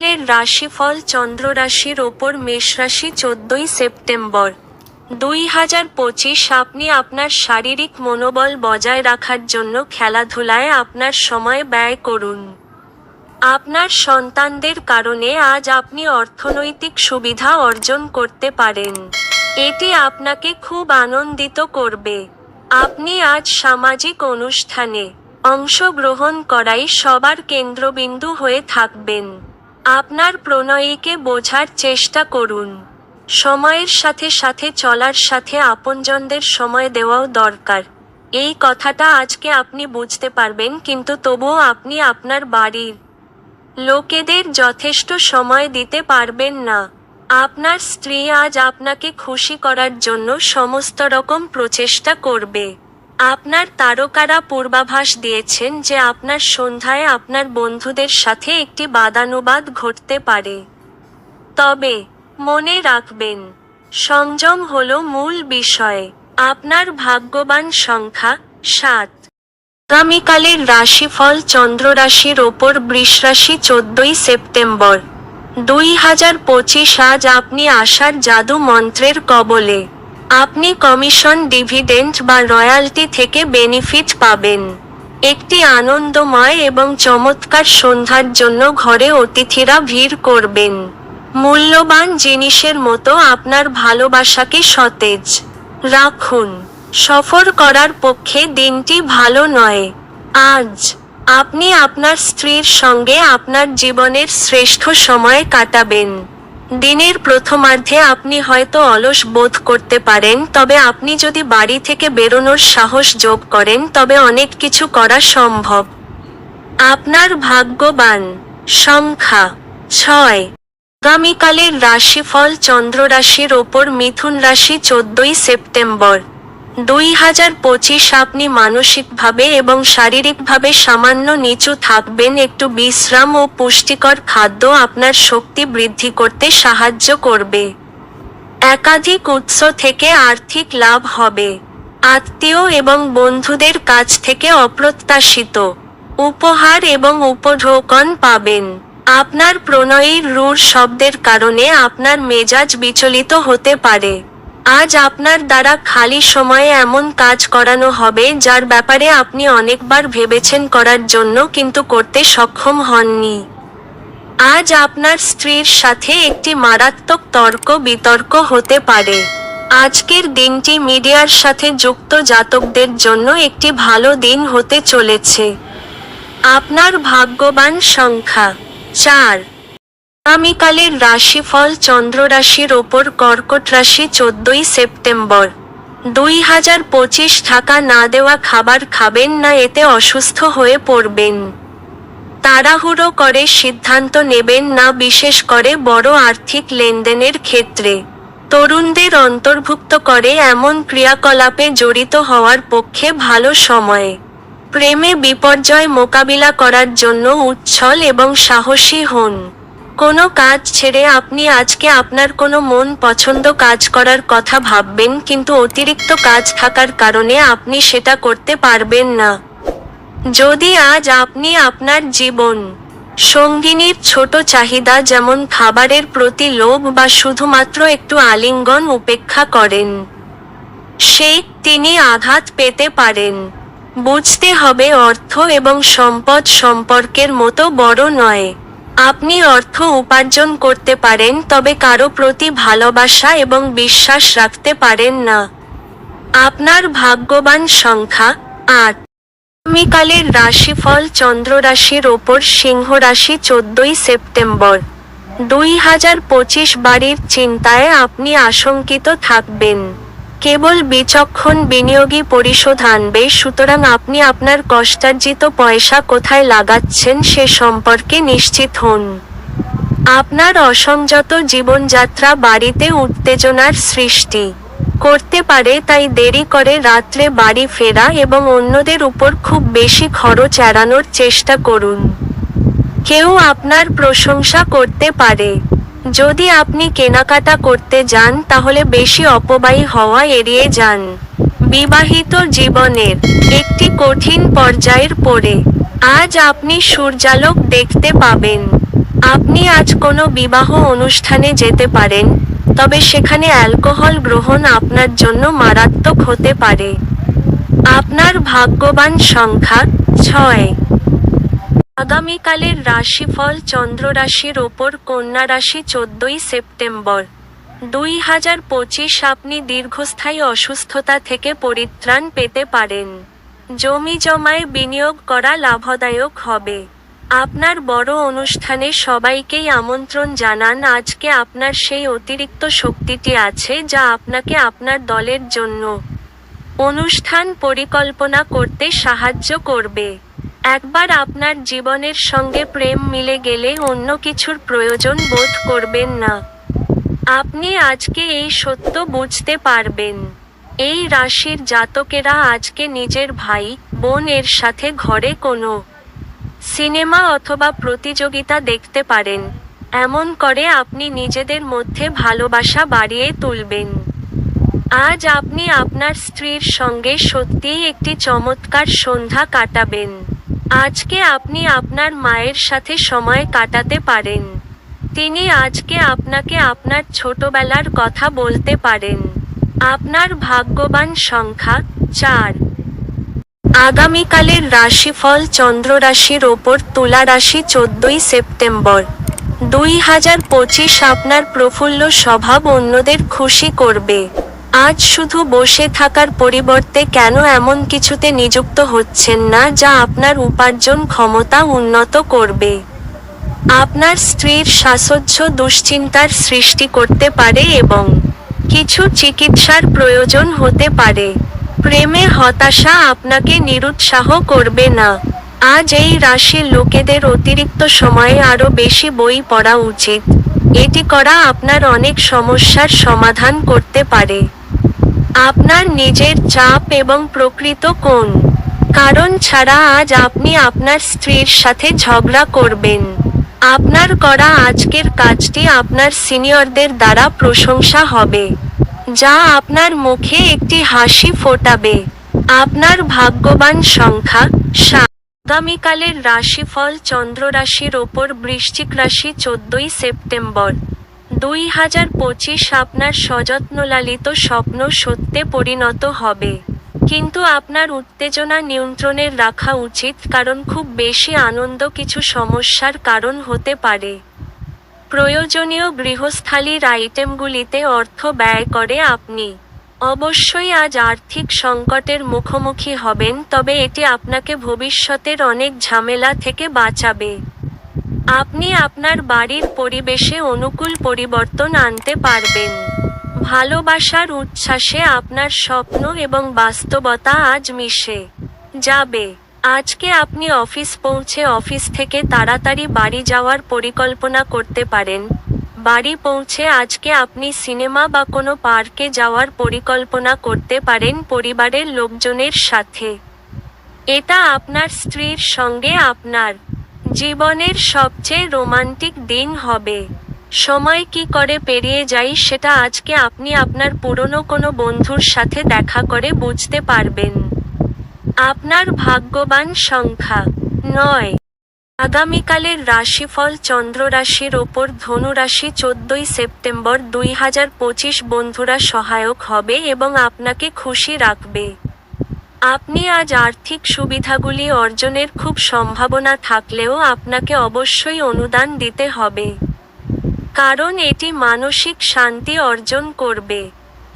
এর রাশিফল চন্দ্র রাশির ওপর মেষ রাশি চোদ্দই সেপ্টেম্বর। দুই হাজার পঁচিশ, আপনি আপনার শারীরিক মনোবল বজায় রাখার জন্য খেলাধুলায় আপনার সময় ব্যয় করুন। আপনার সন্তানদের কারণে আজ আপনি অর্থনৈতিক সুবিধা অর্জন করতে পারেন। এটি আপনাকে খুব আনন্দিত করবে। আপনি আজ সামাজিক অনুষ্ঠানে অংশগ্রহণ করাই সবার কেন্দ্রবিন্দু হয়ে থাকবেন। আপনার প্রণয়ীকে বোঝার চেষ্টা করুন। সময়ের সাথে সাথে চলার সাথে আপনজনদের সময় দেওয়াও দরকার। এই কথাটা আজকে আপনি বুঝতে পারবেন, কিন্তু তবুও আপনি আপনার বাড়ির লোকেদের যথেষ্ট সময় দিতে পারবেন না। আপনার স্ত্রী আজ আপনাকে খুশি করার জন্য সমস্ত রকম প্রচেষ্টা করবে। আপনার তারকারা পূর্বাভাস দিয়েছেন যে আপনার সন্ধ্যায় আপনার বন্ধুদের সাথে একটি বাদানুবাদ ঘটতে পারে। তবে, মনে রাখবেন, সংযম হলো মূল বিষয়। আপনার ভাগ্যবান সংখ্যা, সাত। আগামীকালের রাশিফল চন্দ্র রাশির ওপর বৃষ রাশি চোদ্দই সেপ্টেম্বর। দুই হাজার পঁচিশ আজ আপনি আসার জাদু মন্ত্রের কবলে। আপনি কমিশন ডিভিডেন্ড বা রয়্যালটি থেকে বেনিফিট পাবেন। একটি আনন্দময় এবং চমৎকার সন্ধ্যার জন্য ঘরে অতিথিরা ভিড় করবেন। মূল্যবান জিনিসের মতো আপনার ভালোবাসাকে সতেজ রাখুন। সফর করার পক্ষে দিনটি ভালো নয়। আজ আপনি আপনার স্ত্রীর সঙ্গে আপনার জীবনের শ্রেষ্ঠ সময় কাটাবেন। দিনের প্রথমার্ধে আপনি হয়তো অলস বোধ করতে পারেন, তবে আপনি যদি বাড়ি থেকে বেরোনোর সাহস যোগ করেন, তবে অনেক কিছু করা সম্ভব। আপনার ভাগ্যবান। সংখ্যা ছয়। আগামীকালের রাশিফল চন্দ্র রাশির ওপর মিথুন রাশি চোদ্দই সেপ্টেম্বর। দুই হাজার পঁচিশ আপনি মানসিকভাবে এবং শারীরিকভাবে সামান্য নিচু থাকবেন, একটু বিশ্রাম ও পুষ্টিকর খাদ্য আপনার শক্তি বৃদ্ধি করতে সাহায্য করবে। একাধিক উৎস থেকে আর্থিক লাভ হবে। আত্মীয় এবং বন্ধুদের কাছ থেকে অপ্রত্যাশিত উপহার এবং উপঢৌকন পাবেন। আপনার প্রণয়ীর রূঢ় শব্দের কারণে আপনার মেজাজ বিচলিত হতে পারে। আজ আপনার দ্বারা খালি সময়ে এমন কাজ করানো হবে, যার ব্যাপারে আপনি অনেকবার ভেবেছেন করার জন্য কিন্তু করতে সক্ষম হননি। আজ আপনার স্ত্রীর সাথে একটি মারাত্মক তর্ক বিতর্ক হতে পারে। আজকের দিনটি মিডিয়ার সাথে যুক্ত জাতকদের জন্য একটি ভালো দিন হতে চলেছে। আপনার ভাগ্যবান সংখ্যা, চার। আগামীকালের রাশিফল চন্দ্র রাশির ওপর কর্কট রাশি চোদ্দই সেপ্টেম্বর। দুই হাজার পঁচিশ টাকা না দেওয়া খাবার খাবেন না, এতে অসুস্থ হয়ে পড়বেন। তাড়াহুড়ো করে সিদ্ধান্ত নেবেন না, বিশেষ করে বড় আর্থিক লেনদেনের ক্ষেত্রে। তরুণদের অন্তর্ভুক্ত করে এমন ক্রিয়াকলাপে জড়িত হওয়ার পক্ষে ভালো সময়। প্রেমে বিপর্যয় মোকাবিলা করার জন্য উচ্ছল এবং সাহসী হন। কোনো কাজ ছেড়ে আপনি আজকে আপনার কোনো মন পছন্দ কাজ করার কথা ভাববেন, কিন্তু অতিরিক্ত কাজ থাকার কারণে আপনি সেটা করতে পারবেন না। যদি আজ আপনি আপনার জীবন সঙ্গিনীর ছোট চাহিদা যেমন খাবারের প্রতি লোভ বা শুধুমাত্র একটু আলিঙ্গন উপেক্ষা করেন সেই তিনি আঘাত পেতে পারেন। বুঝতে হবে অর্থ এবং সম্পদ সম্পর্কের মতো বড় নয়। আপনি অর্থ উপার্জন করতে পারেন, তবে কারও প্রতি ভালোবাসা এবং বিশ্বাস রাখতে পারেন না। আপনার ভাগ্যবান সংখ্যা আট। আগামীকালের রাশিফল চন্দ্র রাশির ওপর সিংহ রাশি চোদ্দই সেপ্টেম্বর। দুই হাজার পঁচিশ বাড়ির চিন্তায় আপনি আশঙ্কিত থাকবেন। কেবল বিচক্ষণ বিনিয়োগী পরিশোধ আনবে, সুতরাং আপনি আপনার কষ্টার্জিত পয়সা কোথায় লাগাচ্ছেন সে সম্পর্কে নিশ্চিত হন। আপনার অসংযত জীবনযাত্রা বাড়িতে উত্তেজনার সৃষ্টি। করতে পারে তাই দেরি করে রাত্রে বাড়ি ফেরা এবং অন্যদের উপর খুব বেশি খরচ এড়ানোর চেষ্টা করুন। কেউ আপনার প্রশংসা করতে পারে। যদি আপনি কেনাকাটা করতে যান, তাহলে বেশি অপবায়ী হওয়া এড়িয়ে যান। বিবাহিত জীবনের একটি কঠিন পর্যায়ের পরে, আজ আপনি সূর্যালোক দেখতে পাবেন। আপনি আজ কোনো বিবাহ অনুষ্ঠানে যেতে পারেন, তবে সেখানে অ্যালকোহল গ্রহণ আপনার জন্য মারাত্মক হতে পারে। আপনার ভাগ্যবান সংখ্যা ছয়। আগামীকালের রাশিফল চন্দ্র রাশির ওপর কন্যা রাশি চোদ্দই সেপ্টেম্বর। দুই হাজার পঁচিশ আপনি দীর্ঘস্থায়ী অসুস্থতা থেকে পরিত্রাণ পেতে পারেন। জমি জমায় বিনিয়োগ করা লাভদায়ক হবে। আপনার বড় অনুষ্ঠানে সবাইকেই আমন্ত্রণ জানান, আজকে আপনার সেই অতিরিক্ত শক্তিটি আছে যা আপনাকে আপনার দলের জন্য অনুষ্ঠান পরিকল্পনা করতে সাহায্য করবে। একবার আপনার জীবনের সঙ্গে প্রেম মিলে গেলে অন্য কিছুর প্রয়োজন বোধ করবেন না। আপনি আজকে এই সত্য বুঝতে পারবেন। এই রাশির জাতকেরা আজকে নিজের ভাই, বোন এর সাথে ঘরে কোনো সিনেমা অথবা প্রতিযোগিতা দেখতে পারেন। এমন করে আপনি নিজেদের মধ্যে ভালোবাসা বাড়িয়ে তুলবেন। আজ আপনি আপনার স্ত্রীর সঙ্গে সত্যিই একটি চমৎকার সন্ধ্যা কাটাবেন। আজকে আপনি আপনার মায়ের সাথে সময় কাটাতে পারেন। তিনি আজকে আপনাকে আপনার ছোটবেলার কথা বলতে পারেন। আপনার ভাগ্যবান সংখ্যা চার। আগামীকালের রাশিফল চন্দ্র রাশির ওপর তুলা রাশি চোদ্দই সেপ্টেম্বর। দুই হাজার পঁচিশ আপনার প্রফুল্ল স্বভাব অন্যদের খুশি করবে। আজ শুধু বসে থাকার পরিবর্তে কেন এমন কিছুতে নিযুক্ত হচ্ছেন না যা আপনার উপার্জন ক্ষমতা উন্নত করবে? আপনার স্ত্রীর সাসহ্য দুশ্চিন্তার সৃষ্টি করতে পারে এবং কিছু চিকিৎসার প্রয়োজন হতে পারে। প্রেমে হতাশা আপনাকে নিরুৎসাহ করবে না। আজ এই রাশির লোকেদের অতিরিক্ত সময়ে আরও বেশি বই পড়া উচিত। এটি করা আপনার অনেক সমস্যার সমাধান করতে পারে। আপনার নিজের চাপ এবং প্রকৃত কোন কারণ ছাড়া আজ আপনি আপনার স্ত্রীর সাথে ঝগড়া করবেন। আপনার করা আজকের কাজটি আপনার সিনিয়রদের দ্বারা প্রশংসা হবে, যা আপনার মুখে একটি হাসি ফোটাবে। আপনার ভাগ্যবান সংখ্যা আগামীকালের রাশিফল চন্দ্র রাশির ওপর বৃশ্চিক রাশি চোদ্দই সেপ্টেম্বর। দুই হাজার পঁচিশ আপনার সযত্নলালিত স্বপ্ন সত্যে পরিণত হবে। কিন্তু আপনার উত্তেজনা নিয়ন্ত্রণে রাখা উচিত, কারণ খুব বেশি আনন্দ কিছু সমস্যার কারণ হতে পারে। প্রয়োজনীয় গৃহস্থালির আইটেমগুলিতে অর্থ ব্যয় করে আপনি। অবশ্যই আজ আর্থিক সংকটের মুখোমুখি হবেন, তবে এটি আপনাকে ভবিষ্যতের অনেক ঝামেলা থেকে বাঁচাবে। আপনি আপনার বাড়ির পরিবেশে অনুকূল পরিবর্তন আনতে পারবেন। ভালোবাসার উচ্ছ্বাসে আপনার স্বপ্ন এবং বাস্তবতা আজ মিশে যাবে। আজকে আপনি অফিস পৌঁছে অফিস থেকে তাড়াতাড়ি বাড়ি যাওয়ার পরিকল্পনা করতে পারেন। বাড়ি পৌঁছে আজকে আপনি সিনেমা বা কোনো পার্কে যাওয়ার পরিকল্পনা করতে পারেন পরিবারের লোকজনের সাথে। এটা আপনার স্ত্রীর সঙ্গে আপনার জীবনের সবচেয়ে রোমান্টিক দিন হবে। সময় কি করে পেরিয়ে যাই সেটা আজকে আপনি আপনার পুরনো কোনো বন্ধুর সাথে দেখা করে বুঝতে পারবেন। আপনার ভাগ্যবান সংখ্যা, নয়। আগামীকালের রাশিফল চন্দ্র রাশির ওপর ধনুরাশি চোদ্দই সেপ্টেম্বর দুই হাজার পঁচিশ বন্ধুরা সহায়ক হবে এবং আপনাকে খুশি রাখবে। আপনি আজ আর্থিক সুবিধাগুলি অর্জনের খুব সম্ভাবনা থাকলেও আপনাকে অবশ্যই অনুদান দিতে হবে। কারণ এটি মানসিক শান্তি অর্জন করবে।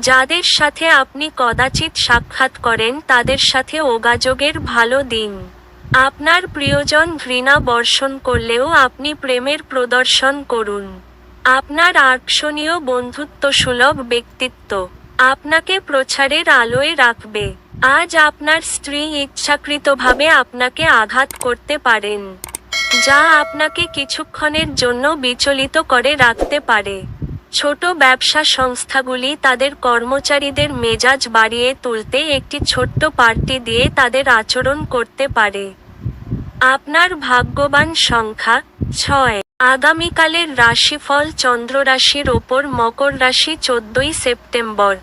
যাদের সাথে আপনি কদাচিৎ সাক্ষাৎ করেন, তাদের সাথে যোগাযোগের ভালো দিন। আপনার প্রিয়জন ঘৃণা বর্ষণ করলেও আপনি প্রেমের প্রদর্শন করুন। আপনার আকর্ষণীয় বন্ধুত্বসুলভ ব্যক্তিত্ব আপনাকে প্রচারের আলোয় রাখবে। আজ আপনার স্ত্রী ইচ্ছাকৃতভাবে আপনাকে আঘাত করতে পারেন, যা আপনাকে কিছুক্ষণের জন্য বিচলিত করে রাখতে পারে। ছোট ব্যবসা সংস্থাগুলি তাদের কর্মচারীদের মেজাজ বাড়িয়ে তুলতে একটি ছোট্ট পার্টি দিয়ে তাদের আচরণ করতে পারে। আপনার ভাগ্যবান সংখ্যা, ছয়। আগামীকালের রাশিফল চন্দ্র রাশির ওপর মকর রাশি চোদ্দই সেপ্টেম্বর।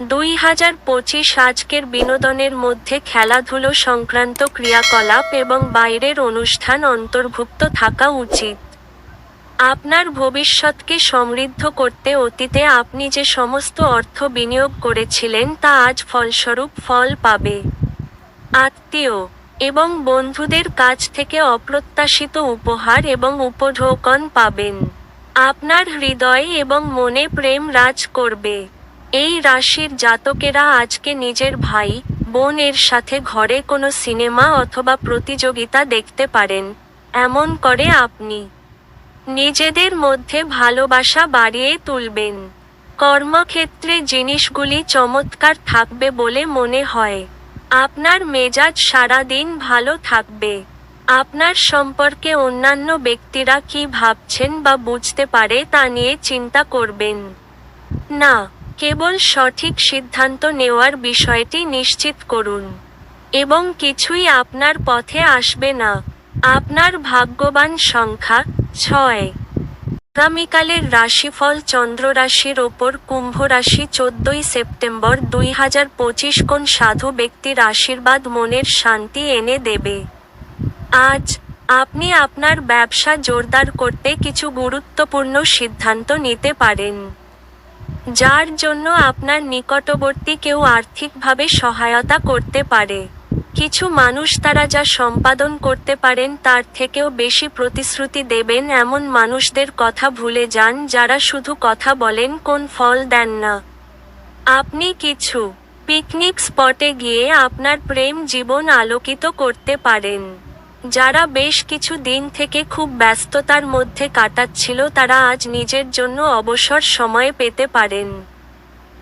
দুই হাজার পঁচিশ আজকের বিনোদনের মধ্যে খেলাধুলো সংক্রান্ত ক্রিয়াকলাপ এবং বাইরের অনুষ্ঠান অন্তর্ভুক্ত থাকা উচিত। আপনার ভবিষ্যৎকে সমৃদ্ধ করতে অতীতে আপনি যে সমস্ত অর্থ বিনিয়োগ করেছিলেন তা আজ ফলস্বরূপ ফল পাবে। আত্মীয় এবং বন্ধুদের কাছ থেকে অপ্রত্যাশিত উপহার এবং উপঢৌকন পাবেন। আপনার হৃদয়ে এবং মনে প্রেম রাজ করবে। এই রাশির জাতকেরা আজকে নিজের ভাই বোন এর সাথে ঘরে কোনো সিনেমা অথবা প্রতিযোগিতা দেখতে পারেন, এমন করে আপনি। নিজেদের মধ্যে ভালোবাসা বাড়িয়ে তুলবেন। কর্মক্ষেত্রে জিনিসগুলি চমৎকার থাকবে বলে মনে হয়। আপনার মেজাজ সারাদিন ভালো থাকবে। আপনার সম্পর্কে অন্যান্য ব্যক্তিরা কি ভাবছেন বা বুঝতে পারে তা নিয়ে চিন্তা করবেন। না কেবল সঠিক সিদ্ধান্ত নেওয়ার বিষয়টি নিশ্চিত করুন। এবং কিছুই আপনার পথে আসবে না। আপনার ভাগ্যবান সংখ্যা, ছয়। আগামীকালের রাশিফল চন্দ্র রাশির ওপর কুম্ভ রাশি চোদ্দই সেপ্টেম্বর দুই হাজার পঁচিশ কোন সাধু ব্যক্তির আশীর্বাদ মনের শান্তি এনে দেবে। আজ, আপনি আপনার ব্যবসা জোরদার করতে কিছু গুরুত্বপূর্ণ সিদ্ধান্ত নিতে পারেন। যার জন্য আপনার নিকটবর্তী কেউ আর্থিকভাবে সহায়তা করতে পারে। কিছু মানুষ তারা যা সম্পাদন করতে পারেন তার থেকেও বেশি প্রতিশ্রুতি দেবেন এমন মানুষদের কথা ভুলে যান যারা শুধু কথা বলেন, কোন ফল দেন না। আপনি কিছু পিকনিক স্পটে গিয়ে আপনার প্রেম জীবন আলোকিত করতে পারেন। যারা বেশ কিছু দিন থেকে খুব ব্যস্ততার মধ্যে কাটাচ্ছিল তারা আজ নিজের জন্য অবসর সময় পেতে পারেন।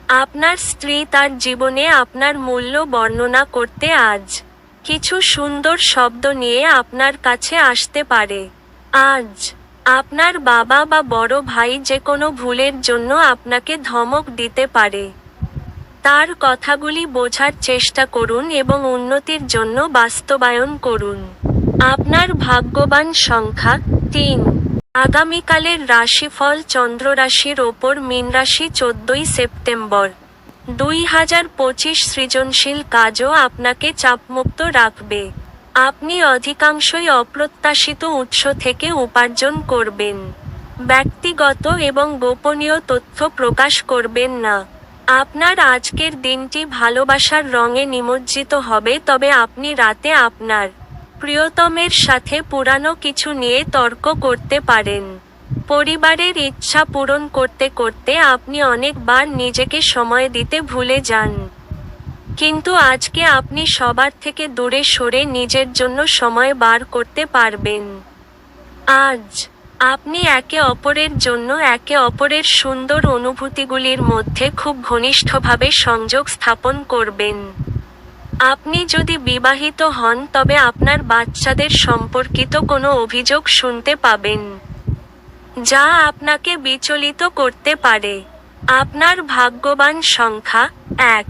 আপনার স্ত্রী তার জীবনে আপনার মূল্য বর্ণনা করতে আজ কিছু সুন্দর শব্দ নিয়ে আপনার কাছে আসতে পারে। আজ আপনার বাবা বা বড় ভাই যে কোনো ভুলের জন্য আপনাকে ধমক দিতে পারে। তার কথাগুলি বোঝার চেষ্টা করুন এবং উন্নতির জন্য বাস্তবায়ন করুন। আপনার ভাগ্যবান সংখ্যা তিন। আগামীকালের রাশিফল চন্দ্র রাশির ওপর মীন রাশি চোদ্দই সেপ্টেম্বর। দুই হাজার পঁচিশ সৃজনশীল কাজও আপনাকে চাপমুক্ত রাখবে। আপনি অধিকাংশই অপ্রত্যাশিত উৎস থেকে উপার্জন করবেন। ব্যক্তিগত এবং গোপনীয় তথ্য প্রকাশ করবেন না। আপনার আজকের দিনটি ভালোবাসার রঙে নিমজ্জিত হবে, তবে আপনি রাতে আপনার প্রিয়তমের সাথে পুরানো কিছু নিয়ে তর্ক করতে পারেন। পরিবারের ইচ্ছা পূরণ করতে করতে আপনি অনেকবার নিজেকে সময় দিতে ভুলে যান। কিন্তু আজকে আপনি সবার থেকে দূরে সরে নিজের জন্য সময় বার করতে পারবেন। আজ, আপনি একে অপরের জন্য একে অপরের সুন্দর অনুভূতিগুলির মধ্যে খুব ঘনিষ্ঠভাবে সংযোগ স্থাপন করবেন। আপনি যদি বিবাহিত হন, তবে আপনার বাচ্চাদের সম্পর্কিত কোনো অভিযোগ শুনতে পাবেন, যা আপনাকে বিচলিত করতে পারে। আপনার ভাগ্যবান সংখ্যা এক।